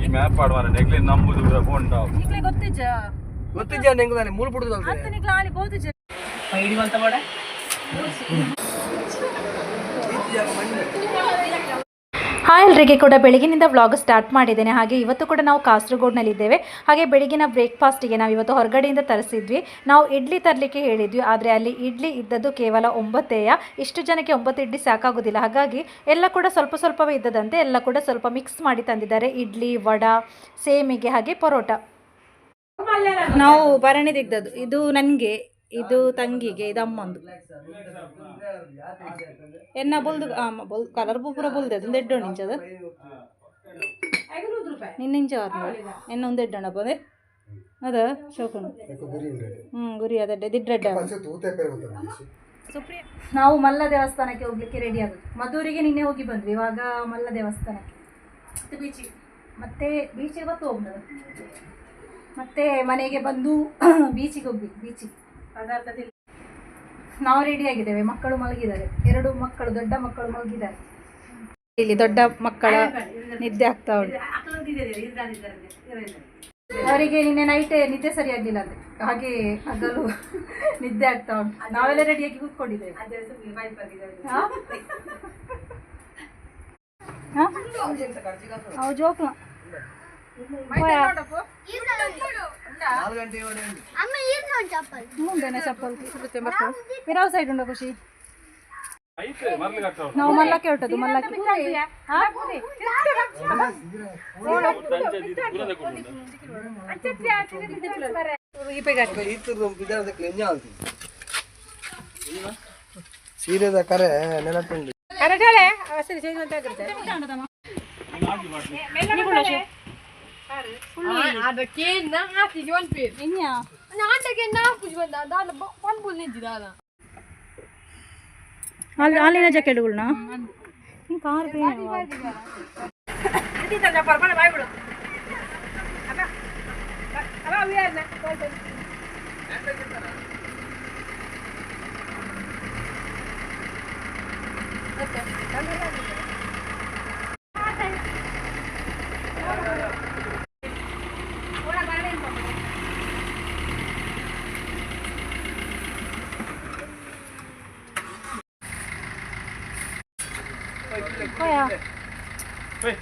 ಈ ಮ್ಯಾಪ್ ಆಡುವ ನೆಗ್ಲಿ ನಂಬುದು ಫೋನ್ ಗೊತ್ತಿದ್ಯಾ ನಿಂಗೆ ನಾನು ಮೂರು ಪುಡುದು ಅಂತ ನಿಕ್ಲ ಹಾಯ್ ಎಲ್ರಿಗೆ ಕೂಡ ಬೆಳಗಿನಿಂದ ವ್ಲಾಗ್ ಸ್ಟಾರ್ಟ್ ಮಾಡಿದ್ದೇನೆ. ಹಾಗೆ ಇವತ್ತು ಕೂಡ ನಾವು ಕಾಸರಗೋಡ್ನಲ್ಲಿದ್ದೇವೆ ಹಾಗೆ ಬೆಳಗಿನ ಬ್ರೇಕ್ಫಾಸ್ಟಿಗೆ ನಾವು ಇವತ್ತು ಹೊರಗಡೆಯಿಂದ ತರಿಸಿದ್ವಿ. ನಾವು ಇಡ್ಲಿ ತರಲಿಕ್ಕೆ ಹೇಳಿದ್ವಿ, ಆದರೆ ಅಲ್ಲಿ ಇಡ್ಲಿ ಇದ್ದದ್ದು ಕೇವಲ ಒಂಬತ್ತೇಯ. ಇಷ್ಟು ಜನಕ್ಕೆ ಒಂಬತ್ತು ಇಡ್ಲಿ ಸಾಕಾಗೋದಿಲ್ಲ. ಹಾಗಾಗಿ ಎಲ್ಲ ಕೂಡ ಸ್ವಲ್ಪ ಸ್ವಲ್ಪವೇ ಇದ್ದದಂತೆ ಎಲ್ಲ ಕೂಡ ಸ್ವಲ್ಪ ಮಿಕ್ಸ್ ಮಾಡಿ ತಂದಿದ್ದಾರೆ. ಇಡ್ಲಿ, ವಡ, ಸೇಮಿಗೆ ಹಾಗೆ ಪರೋಟ. ನಾವು ಭರಣಿ ತೆಗ್ದದ್ದು. ಇದು ನನಗೆ. ಇದು ತಂಗಿಗೆ ಇದು ಅಮ್ಮಂದು ಎನ್ನ ಬೊಲ್ದು ಬೊಲ್ ಕಲರ್ ಪೂರ ಬುಲ್ದೆ ಅದೊಂದು ಎಡ್ಡು ನಿಂಚದ ನಿನ್ನಿಂಚ ಎನ್ನ ಒಂದು ಬಂದೆ ಅದ. ಶೋಕಣ ಹ್ಞೂ ಗುರಿ ಅದಡ್ಡೆ ದಿಡ್ರೆಡ್ಡ ಸುಪ್ರಿಯ. ನಾವು ಮಲ್ಲ ದೇವಸ್ಥಾನಕ್ಕೆ ಹೋಗ್ಲಿಕ್ಕೆ ರೆಡಿ ಆಗೋದು ಮಧೂರಿಗೆ ನಿನ್ನೆ ಹೋಗಿ ಬಂದ್ವಿ ಇವಾಗ ಮಲ್ಲ ದೇವಸ್ಥಾನಕ್ಕೆ. ಮತ್ತೆ ಬೀಚಿಗೆ ಮತ್ತೆ ಬೀಚಿಗೆ ಬತ್ತು ಹೋಗ್ಬೋದು. ಮತ್ತೆ ಮನೆಗೆ ಬಂದು ಬೀಚಿಗೆ ಹೋಗ್ಬೇಕು ಬೀಚಿಗೆ ಪದಾರ್ಥ ತಿನ್ ನಾವು ರೆಡಿ ಆಗಿದ್ದೇವೆ. ಮಕ್ಕಳು ಮಲಗಿದ್ದಾರೆ. ಎರಡು ಮಕ್ಕಳು ದೊಡ್ಡ ಮಕ್ಕಳು ಮಲಗಿದ್ದಾರೆ. ಇಲ್ಲಿ ದೊಡ್ಡ ಮಕ್ಕಳ ನಿದ್ದೆ ಆಗ್ತಾ ಉಂಟು. ಅವರಿಗೆ ನಿನ್ನೆ ನೈಟ್ ನಿದ್ದೆ ಸರಿ ಆಗ್ಲಿಲ್ಲ ಅಂತೆ. ಹಾಗೆ ಹಗಲು ನಿದ್ದೆ ಆಗ್ತಾ ಉಂಟು. ನಾವೆಲ್ಲ ರೆಡಿಯಾಗಿ ಕೂತ್ಕೊಂಡಿದ್ದೇವೆ. ಹಾ? ಹಾ? ಅವು ಜೋಕ್ಲ. ನಾಲ್ಕು ಗಂಟೆ ಒಳಗೆ ಉಂಟು. ಮುಂದೆನೆ ಚಪ್ಪಲ್ ಇರಾವ್ ಸೈಡ್ ಉಂಡ ಖುಷಿ ಐತೆ ಮರ್ಲಿ ಕಟ್ಟ ನಾವು ಮಲ್ಲಕ್ಕೆ ಹೊರಟದ್ದು ಮಲ್ಲಕ್ಕೆ ಹಾ? ಈತರು ಬಿದ್ದಾಡದಕ್ಕೆ ಎಂಜ ಅಂತೀನಿ ಸೀರೆದ ಕರೆ ನೆನಪುಂಡು ಅದಕ್ಕೆ ನಾ ಹಾಕಿಗೆ ಒಂದ್ ಪೇರ್ ಇನ್ಯಾ ನಾಟಕ್ಕೆ ನಾ ಕುಜ್ ಬಂದ ದಾಲ ಒಂದ್ ಬುಲ್ ನಿಂತಿದಾಲ ಅಲ್ಲಿ ಅಲ್ಲಿನ ಜಾಕೆಟ್ಗಳನ್ನ ಕಾರ್ Kaya. Hoy.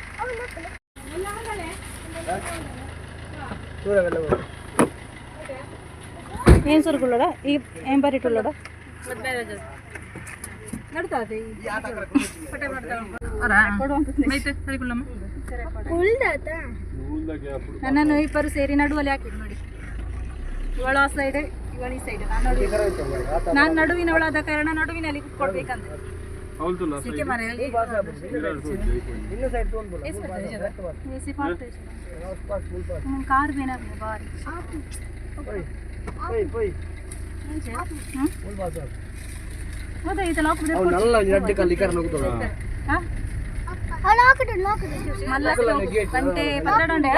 ಏನು ಈ ಎಂಬರಿಟುಳ್ಳೋಡ ನಡ್ತಾದೆ ಪಟೆ ನನ್ನನ್ನು ಇಬ್ಬರು ಸೇರಿ ನಡುವಲ್ಲಿ ಹಾಕಿ ನೋಡಿ. ಇವಳ ಸೈಡ್ ಇವಳ ಈ ಸೈಡ್ ನಾನು ನಡುವಿನವಳಾದ ಕಾರಣ ನಡುವಿನಲ್ಲಿ ಕೊಡ್ಬೇಕಂತ ಸಿಕ್ಕೆ ಮರೆಯಲ್ಲಿ ಇನ್ನು ಸೈಡ್ ತೊಗೊಂಡ್ಬೋದ ಎಸಿ ಮಾಡ್ತೇವೆ ಕಾರ್ ಬೇನ ಬಾರಿ ಪೊಯ್ ಪೊಯ್ ಹ್ಮ್? ಫುಲ್ ಬಾಸ ಹೌದಾ ಇದು ಲಾಕ್ ಬಿಡ ಅವ್ನು ನಲ್ಲ ಎಡ್ಡೆ ಕಲ್ಲಿ ಕರ ನುಗ್ತದ ಮಲ್ಲ ಗಂಟೆ ಪತ್ರಡಂಡೆ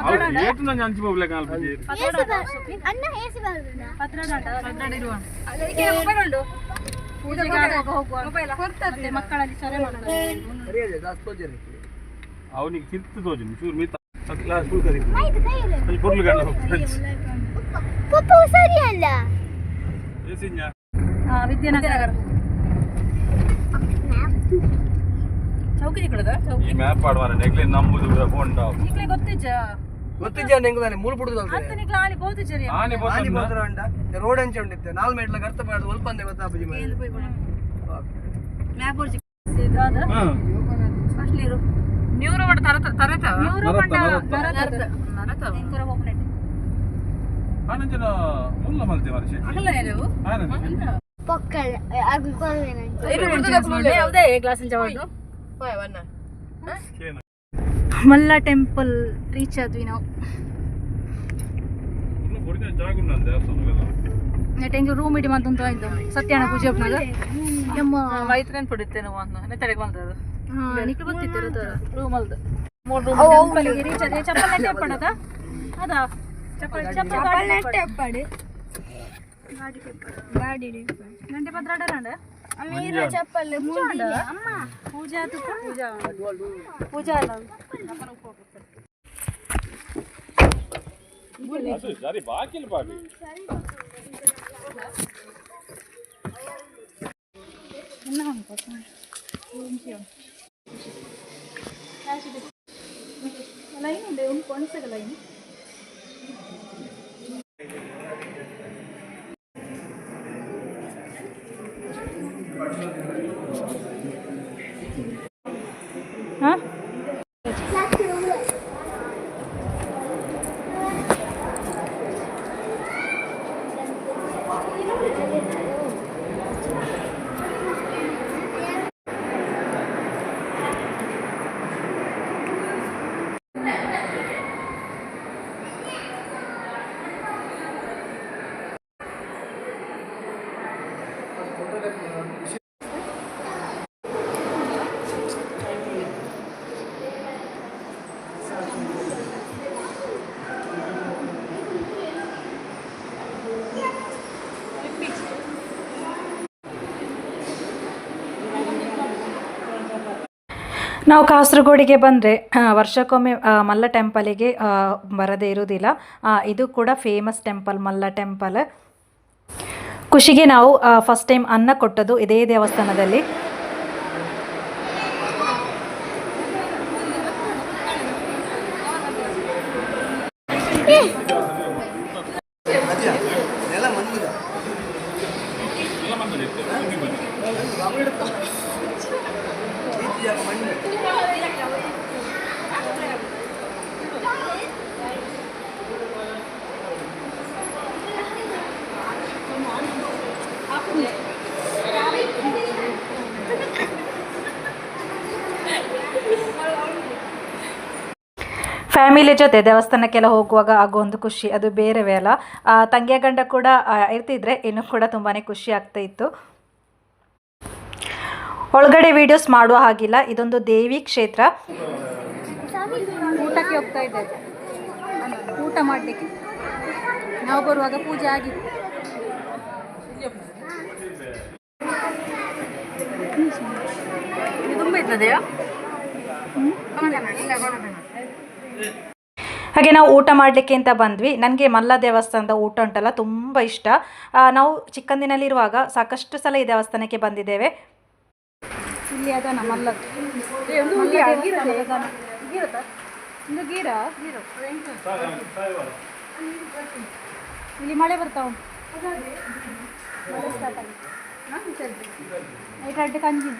ಅವ್ರು ಏಟು ನಂಗೆ ಹಂಚಿ ಹೋಗ್ಲೆ ಕಾಲ್ಪತಿ ಮಕ್ಕಳಲ್ಲಿ ಸೊರೆ ಮಾಡೋದು ಸರಿಯಾದ ದಾಸ್ ತೋಜರಿ ಅವನಿಗೆ. ತೋಜಿ ಚೂರು ಫುಲ್ ಕರಿ ಗಂಡ ಏಸಿಂಜ ಆ, ವಿದ್ಯಾನಗರ. ಚೌಕಿ ಕೊಡದ ಚೌಕಿ ಈ ಮ್ಯಾಪ್ ಮಾಡುವ ನೆಗ್ಲಿ ನಂಬುದು ಫೋನ್ ಈಗಲೇ ಗೊತ್ತಿಜ್ಜ ಗೊತ್ತಿದ್ಯಾ ನಿಂಗೆ ನಾನು ಮೂರು ಪುಡುದು ಅಂತ ನಿಕ್ಲ ಆಲಿ ಬೋದಿಜ್ಜ ಆನೆ ಆನಿ ಮಾತ್ರ ಉಂಡ ರೋಡ್ ಅಂಚೆ ಉಂಡಿತ್ತೆ. ನಾಲ್ ಮೇಟ್ಲ ಅರ್ಥ ಮಾಡೋದು ಒಲ್ಪ ಅಂದೆ ಗೊತ್ತಾ ಅಪ್ಪಾಜಿ ಮೇಲೆ ನ್ಯೂರೋ ಬಡ ತರತ ತರತ? ಆನಂಜನ ಮುಲ್ಲ ಮಲ್ತೆ ಅಲ್ಲ ಗ್ಲಾಸ್ ಜವಾದು ಏನು ಮಲ್ಲ ಟೆಂಪಲ್ ರೀಚ್ ಆದ್ವಿ ನಾವು. ನೆಟ್ಟಂಗೆ ರೂಮ್ ಇಡಿ ಮಂತ ಆಯ್ತು ಪೂಜೆ ಒಪ್ನಾಗ ಯಮ್ಮ ವೈತ್ರನ್ ಪುಡಿತ್ತೆ ನಾವು ಅಂತ ನೆತ್ತಡೆಗೆ ಬಂದದ್ದು. ಹಾ ನಿಕ್ಕೆ ಗೊತ್ತಿತ್ತು ರೂಮ್ ಅಲ್ದು. ಮೂರು ರೂಮ್ ಟೆಂಪಲ್ಗೆ ರೀಚ್ ಆದ್ರೆ ಚಪ್ಪಲ್ ನೆಟ್ಟೆ ಪಡದ ಅದ? ಚಪ್ಪಲ್ ಚಪ್ಪಲ್ ನೆಟ್ಟೆ ಪಡೆ ಗಾಡಿ ಪತ್ರ ಅಡರಂಡ మీరే చెప్పండి పూజ పూజ సరే బాకీలు పాపి లైన్ ఉండే కొనసాగ లైన్ ನಾವು ಕಾಸರಗೋಡಿಗೆ ಬಂದರೆ ವರ್ಷಕ್ಕೊಮ್ಮೆ ಮಲ್ಲ ಟೆಂಪಲಿಗೆ ಬರದೇ ಇರುವುದಿಲ್ಲ. ಇದು ಕೂಡ ಫೇಮಸ್ ಟೆಂಪಲ್ ಮಲ್ಲ ಟೆಂಪಲ್ ಖುಷಿಗೆ ನಾವು ಫಸ್ಟ್ ಟೈಮ್ ಅನ್ನ ಕೊಟ್ಟದ್ದು ಇದೇ ದೇವಸ್ಥಾನದಲ್ಲಿ. ಫ್ಯಾಮಿಲಿ ಜೊತೆ ದೇವಸ್ಥಾನಕ್ಕೆಲ್ಲ ಹೋಗುವಾಗ ಆಗೋ ಒಂದು ಖುಷಿ, ಅದು ಬೇರೆವೇ ಅಲ್ಲ. ತಂಗಿಯ ಗಂಡ ಕೂಡ ಇರ್ತಿದ್ರೆ ಇನ್ನೂ ಕೂಡ ತುಂಬಾ ಖುಷಿ ಆಗ್ತಾ ಇತ್ತು. ಒಳಗಡೆ ವಿಡಿಯೋಸ್ ಮಾಡುವ ಹಾಗಿಲ್ಲ, ಇದೊಂದು ದೇವಿ ಕ್ಷೇತ್ರ. ಊಟಕ್ಕೆ ಹೋಗ್ತಾ ಇದ್ದೇವೆ ಊಟ ಮಾಡಲಿಕ್ಕೆ. ನಾವು ಬರುವಾಗ ಪೂಜೆ ಆಗಿತ್ತು. ತುಂಬ ಇರ್ತದೆಯಾ ಹಾಗೆ ನಾವು ಊಟ ಮಾಡಲಿಕ್ಕೆ ಅಂತ ಬಂದ್ವಿ. ನನಗೆ ಮಲ್ಲ ದೇವಸ್ಥಾನದ ಊಟ ಉಂಟಲ್ಲ ತುಂಬ ಇಷ್ಟ. ನಾವು ಚಿಕ್ಕಂದಿನಲ್ಲಿರುವಾಗ ಸಾಕಷ್ಟು ಸಲ ಈ ದೇವಸ್ಥಾನಕ್ಕೆ ಬಂದಿದ್ದೇವೆ. ಇಲ್ಲಿ ಅದ ಇಲ್ಲಿ ಮಳೆ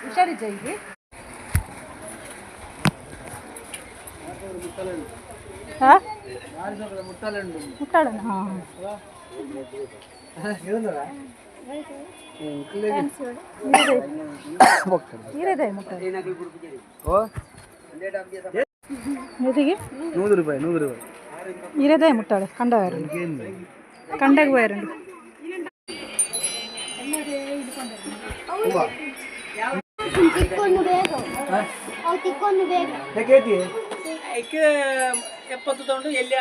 ಹುಷಾರಿದ್ದ ಮುಟ್ಟಾಳಣ್ಣ ಹಾಂ. ನೂರು ರೂಪಾಯಿ ನೂರು ರೂಪಾಯಿ. ಇರದೇ ಮುಟ್ಟಾಳೆ. ಕಂಡ ಕಂಡಾಗ ವಯರಂಡು ಬೇಗ ಬೇಗ ಐತಿ ಎಪ್ಪತ್ತು ತಗೊಂಡು ಎಲ್ಲಿ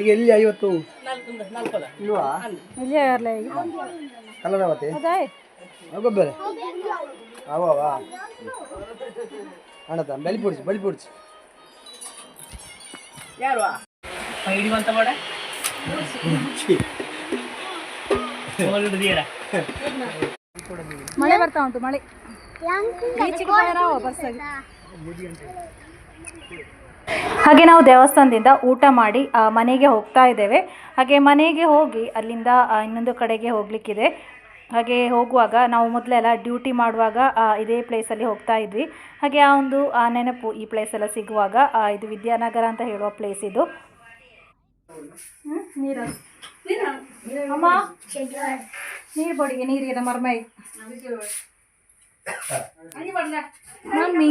ಈಗ ಎಲ್ಲಿ ಐವತ್ತು? ನಾಲ್ಕು ನಾಲ್ಕಲ್ಲ ಇಲ್ವಾ? ಇಲ್ಲಿ ಯಾರಲ್ಲ ಈಗ? ಕಲರ್ ಅವತ್ತೆ ಹೌದಾ ಗೊಬ್ಬರ. ಅವಾ ಅಣ್ಣತ ಬೆಳಿ ಪುಡ್ಸಿ ಬೆಳಿ ಪುಡ್ಸಿ ಯಾರು? ಹಿಡಿಯುವಂತ ಮಾಡ. ಹಿಡಿದೀರ ಮಳೆ ಬರ್ತಾ ಉಂಟು ಮಳೆ. ಬೀಚಿಗೆ ಬಸ್ಸಾಗಿ ಹಾಗೆ ನಾವು ದೇವಸ್ಥಾನದಿಂದ ಊಟ ಮಾಡಿ ಮನೆಗೆ ಹೋಗ್ತಾ ಇದ್ದೇವೆ. ಹಾಗೆ ಮನೆಗೆ ಹೋಗಿ ಅಲ್ಲಿಂದ ಇನ್ನೊಂದು ಕಡೆಗೆ ಹೋಗ್ಲಿಕ್ಕಿದೆ. ಹಾಗೆ ಹೋಗುವಾಗ ನಾವು ಮೊದಲೆಲ್ಲ ಡ್ಯೂಟಿ ಮಾಡುವಾಗ ಇದೇ ಪ್ಲೇಸಲ್ಲಿ ಹೋಗ್ತಾ ಇದ್ವಿ. ಹಾಗೆ ಆ ಒಂದು ಆ ನೆನಪು ಈ ಪ್ಲೇಸೆಲ್ಲ ಸಿಗುವಾಗ ಇದು ವಿದ್ಯಾನಗರ ಅಂತ ಹೇಳುವ ಪ್ಲೇಸ್ ಇದು. ನೀರು. ಬಡಿಗೆ ನೀರಿಗೆ ಮರ್ಮೈ. ಮಮ್ಮಿ.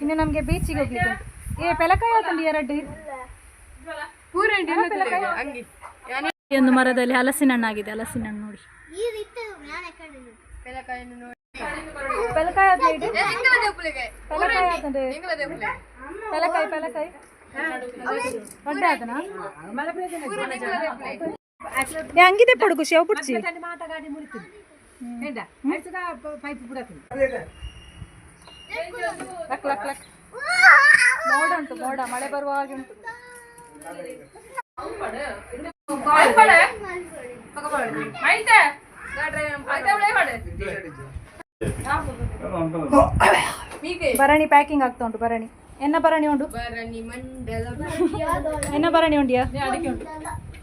ಇನ್ನು ನಮಗೆ ಬೀಚಿಗೆ ಹೋಗ್ಲಿಕ್ಕೆ ಏ ಪೆಲಕಾಯಿ ಆತಂಡಿ ಎರಡು? ಒಂದು ಮರದಲ್ಲಿ ಹಲಸಿನ ಹಣ್ಣಾಗಿದೆ ಹಲಸಿನ ಹಣ್ಣು ನೋಡಿ. ಪೆಲಕಾಯಿ. ಪೆಲಕಾಯಿ ಪೆಲಕಾಯಿ ಪೆಲಕಾಯಿ? ದೊಡ್ಡ ಆತನ ಹಂಗಿದೆ ಪಡುಗು ಪೈಪ್ ಬಿಡತ್ತೀನಿ ಲಕ್ ಲಕ್ ಲಕ್. ಮೋಡ ಉಂಟು ಮೋಡ. ಮಳೆ ಬರುವ ಹಾಗೆ ಉಂಟು. ಭರಣಿ ಪ್ಯಾಕಿಂಗ್ ಆಗ್ತಾ ಉಂಟು ಭರಣಿ. ಎನ್ನ ಭರಣಿ ಉಂಟು? ಮಂಡಲ ಎನ್ನ ಭರಣಿ ಉಂಡಿಯಾ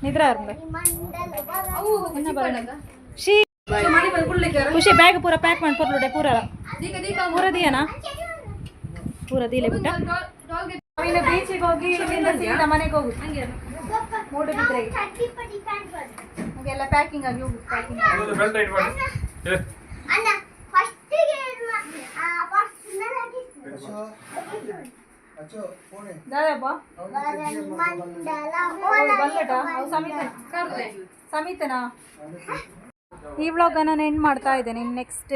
ನಿದ್ರಾ ಖುಷಿ ಬ್ಯಾಗ್ ಪೂರ ಪ್ಯಾಕ್ ಮಾಡಿ ಪೂರ ಪೂರ. ದಿಯನಾ ಪೂರ ದೀಲೆ ಬಿಟ್ಟ? ಇನ್ನು ಬೀಚಿಗೆ ಹೋಗಿ ಇಲ್ಲಿಂದ ಸೀದಾ ಮನೆಗೆ ಹೋಗುದು ಮೂಡು ಬಿದ್ರೆ. ಹಾಗೆಲ್ಲ ಪ್ಯಾಕಿಂಗ್ ಆಗಿ ಹೋಗುದು ಪ್ಯಾಕಿಂಗ್ ದಾದಪ್ಪ ಸಮಿತ ಸಮಿತನಾ? ಈ ವ್ಲಾಗನ್ನು ನಾನು ಎಂಡ್ ಮಾಡ್ತಾ ಇದ್ದೇನೆ. ನೆಕ್ಸ್ಟ್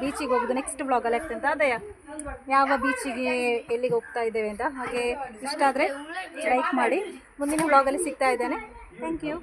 ಬೀಚಿಗೆ ಹೋಗೋದು ನೆಕ್ಸ್ಟ್ ವ್ಲಾಗಲ್ಲಿ ಆಗ್ತಂತ ಅದಯ್ಯ ಯಾವ ಬೀಚಿಗೆ ಎಲ್ಲಿಗೆ ಹೋಗ್ತಾ ಇದ್ದೇವೆ ಅಂತ? ಹಾಗೆ ಇಷ್ಟ ಆದರೆ ಲೈಕ್ ಮಾಡಿ. ಮುಂದಿನ ವ್ಲಾಗಲ್ಲಿ ಸಿಗ್ತಾ ಇದ್ದೇನೆ. Thank you